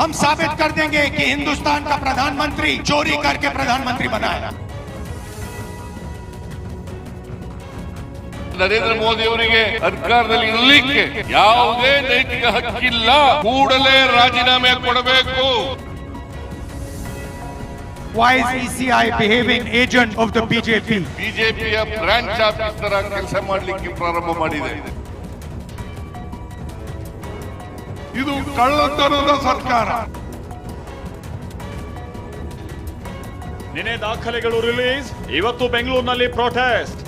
हम साबित कर देंगे कि हिंदुस्तान का प्रधानमंत्री चोरी करके प्रधानमंत्री बना है ನರೇಂದ್ರ ಮೋದಿ ಅವರಿಗೆ ಅಧಿಕಾರದಲ್ಲಿ ಇರಲಿಕ್ಕೆ ಯಾವುದೇ ನೈತಿಕ ಹಕ್ಕಿಲ್ಲ ಕೂಡಲೇ ರಾಜೀನಾಮೆ ಕೊಡಬೇಕು Why is ECI behaving agent of the BJP? ಬಿಜೆಪಿಯ ಬ್ರಾಂಚ್ ಆಫೀಸ್ ತರ ಕೆಲಸ ಮಾಡಲಿಕ್ಕೆ ಪ್ರಾರಂಭ ಮಾಡಿದೆ ಇದು ಕಳ್ಳತನದ ಸರ್ಕಾರ. ನಿನ್ನೆ ದಾಖಲೆಗಳು ರಿಲೀಸ್, ಇವತ್ತು ಬೆಂಗಳೂರಿನಲ್ಲಿ ಪ್ರೊಟೆಸ್ಟ್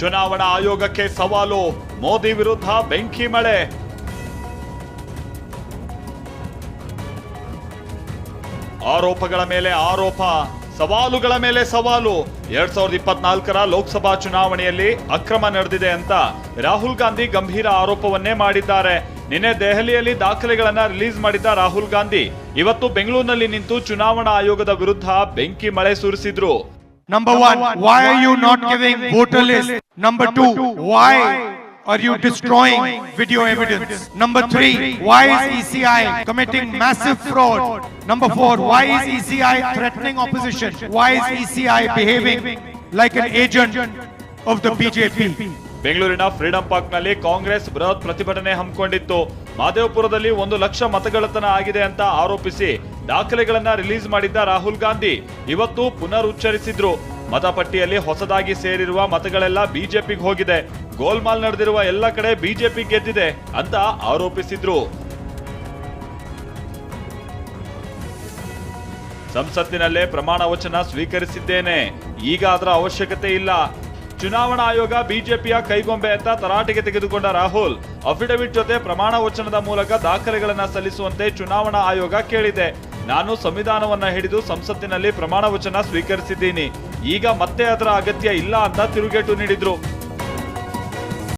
ಚುನಾವಣಾ ಆಯೋಗಕ್ಕೆ ಸವಾಲು, ಮೋದಿ ವಿರುದ್ಧ ಬೆಂಕಿ ಮಳೆ. ಆರೋಪಗಳ ಮೇಲೆ ಆರೋಪ. ಸವಾಲುಗಳ ಮೇಲೆ ಸವಾಲು. ಎರಡ್ ಸಾವಿರದ ಇಪ್ಪತ್ನಾಲ್ಕರ ಲೋಕಸಭಾ ಚುನಾವಣೆಯಲ್ಲಿ ಅಕ್ರಮ ನಡೆದಿದೆ ಅಂತ ರಾಹುಲ್ ಗಾಂಧಿ ಗಂಭೀರ ಆರೋಪವನ್ನೇ ಮಾಡಿದ್ದಾರೆ. ನಿನ್ನೆ ದೆಹಲಿಯಲ್ಲಿ ದಾಖಲೆಗಳನ್ನ ರಿಲೀಸ್ ಮಾಡಿದ್ದ ರಾಹುಲ್ ಗಾಂಧಿ. ಇವತ್ತು ಬೆಂಗಳೂರಿನಲ್ಲಿ ನಿಂತು ಚುನಾವಣಾ ಆಯೋಗದ ವಿರುದ್ಧ ಬೆಂಕಿ ಮಳೆ ಸುರಿಸಿದ್ರು. Number one why you not giving number two list? Are you destroying video evidence? Number three, why is ECI committing massive fraud? Number four, why is ECI threatening opposition? Why is ECI behaving like an agent of the BJP? ಬೆಂಗಳೂರಿನ freedom ಪಾರ್ಕ್ನಲ್ಲಿ ಕಾಂಗ್ರೆಸ್ ಬೃಹತ್ ಪ್ರತಿಭಟನೆ ಹಮ್ಮಿಕೊಂಡಿತ್ತು ಮಾದೇವಪುರದಲ್ಲಿ ಒಂದು ಲಕ್ಷ ಮತಗಳತನ ಆಗಿದೆ ಅಂತ ಆರೋಪಿಸಿ ದಾಖಲೆಗಳನ್ನ release ಮಾಡಿದ್ದ ರಾಹುಲ್ ಗಾಂಧಿ ಇವತ್ತು ಪುನರ್ ಉಚ್ಚರಿಸಿದ್ರು ಮತಪಟ್ಟಿಯಲ್ಲಿ ಹೊಸದಾಗಿ ಸೇರಿರುವ ಮತಗಳೆಲ್ಲ ಬಿಜೆಪಿಗೆ ಹೋಗಿದೆ. ಗೋಲ್ಮಾಲ್ ನಡೆದಿರುವ ಎಲ್ಲ ಕಡೆ ಬಿಜೆಪಿ ಗೆದ್ದಿದೆ ಅಂತ ಆರೋಪಿಸಿದ್ರು. ಸಂಸತ್ತಿನಲ್ಲೇ ಪ್ರಮಾಣ ವಚನ ಸ್ವೀಕರಿಸಿದ್ದೇನೆ. ಈಗ ಅದರ ಅವಶ್ಯಕತೆ ಇಲ್ಲ. ಚುನಾವಣಾ ಆಯೋಗ ಬಿಜೆಪಿಯ ಕೈಗೊಂಬೆ ಅಂತ ತರಾಟೆಗೆ ತೆಗೆದುಕೊಂಡ ರಾಹುಲ್ ಅಫಿಡವಿಟ್ ಜೊತೆ ಪ್ರಮಾಣ ವಚನದ ಮೂಲಕ ದಾಖಲೆಗಳನ್ನ ಸಲ್ಲಿಸುವಂತೆ ಚುನಾವಣಾ ಆಯೋಗ ಕೇಳಿದೆ. ನಾನು ಸಂವಿಧಾನವನ್ನ ಹಿಡಿದು ಸಂಸತ್ತಿನಲ್ಲಿ ಪ್ರಮಾಣ ವಚನ ಸ್ವೀಕರಿಸಿದ್ದೀನಿ. ಈಗ ಮತ್ತೆ ಅದರ ಅಗತ್ಯ ಇಲ್ಲ ಅಂತ ತಿರುಗೇಟು ನೀಡಿದ್ರು.